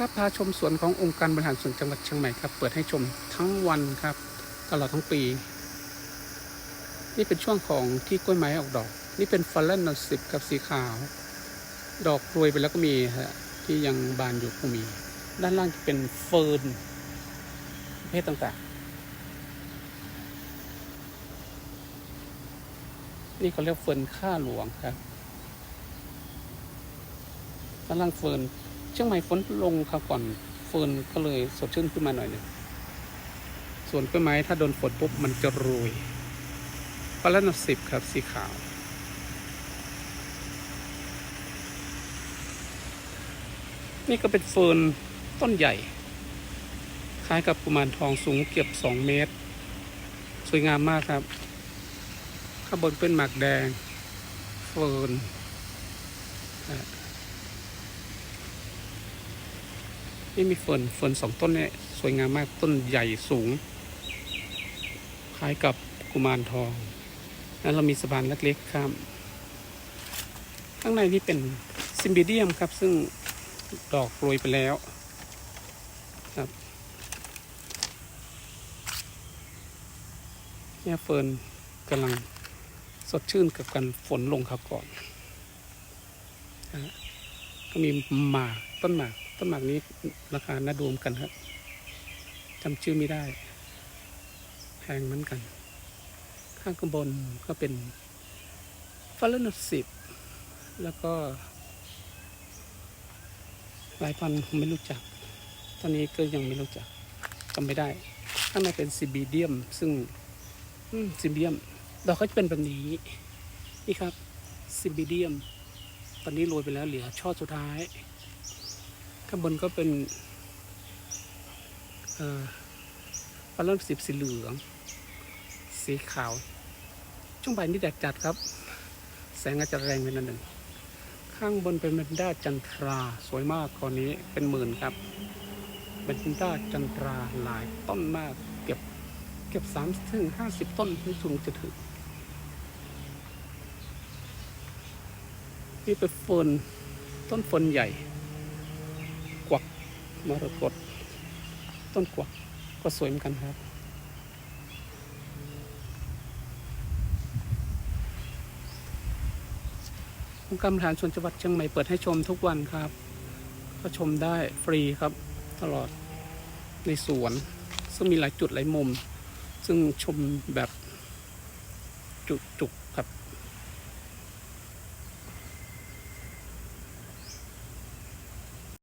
ครับพาชมสวนขององค์การบริหารส่วนจังหวัดเชียงใหม่ครับ เปิดให้ชมทั้งวันครับ ตลอดทั้งปี นี่เป็นช่วงของที่กล้วยไม้ออกดอก นี่เป็นฟัลเลนนอสิบกับสีขาว ดอกโรยไปแล้วก็มีฮะที่ยังบานอยู่ก็มี ด้านล่างจะเป็นเฟิร์นประเภทต่างๆ นี่เขาเรียกเฟิร์นข้าหลวงครับด้านล่างเฟิร์น เชียงใหม่ฝนลงครับก่อนเฟิร์นก็เลยสดชื่นขึ้นมาหน่อยหนึงส่วนกล้วยไม้ถ้าโดนฝนปุ๊บมันจะโรยพารานสิบครับสีขาว นี่ก็เป็นเฟิร์นต้นใหญ่ คล้ายกับกุมารทองสูงเกือบสองเมตร สวยงามมากครับ ข้างบนเป็นหมากแดง เฟิร์นอะ นี่มีเฟิร์นเฟิร์นสองต้นเนี่ยสวยงามมากต้นใหญ่สูง คล้ายกับกุมารทอง แล้วเรามีสะพานเล็กๆข้าม ข้างในนี่เป็นซิมบิเดียมครับ ซึ่งดอกโรยไปแล้วครับเนี่ยเฟิร์นกำลังสดชื่นกับการฝนลงครับก่อนนะ ก็มีหมากต้นหมาก ต้นหมากนี้ราคาน่าดูมกันครับจำชื่อไม่ได้ แพงเหมือนกัน ข้างข้างบนก็เป็นฟาลนสิบแล้วก็ หลายพันผมไม่รู้จัก ตอนนี้ก็ยังไม่รู้จักจำไม่ได้ ข้างในเป็นซิบีเดียม ซึ่งซิบีเดียม ดอกเขาจะเป็นแบบนี้ นี่ครับซิบีเดียม ตอนนี้โรยไปแล้วเหลือช่อสุดท้าย ข้างบนก็เป็นเอ่อฟาลอนสิบสีเหลือง สีขาว ช่วงบ่ายนี้แดดจัดครับ แสงอาจจะแรงไปนิดหนึ่ง ข้างบนเป็นเบนด้าจันทรา สวยมากคอนี้เป็นหมื่นครับเบนด้าจันทราหลายต้นมาก เก็บเก็บสามถึงห้าสิบต้นที่สูงจะถึง นี่เป็นเฟิร์นต้นเฟิร์นใหญ่ กวักมรกตต้นกวักก็สวยเหมือนกันครับองค์การบริหารส่วนจังหวัดเชียงใหม่เปิดให้ชมทุกวันครับ ก็ชมได้ฟรีครับ ตลอดในสวน ซึ่งมีหลายจุดหลายมุม ซึ่งชมแบบจุกจุก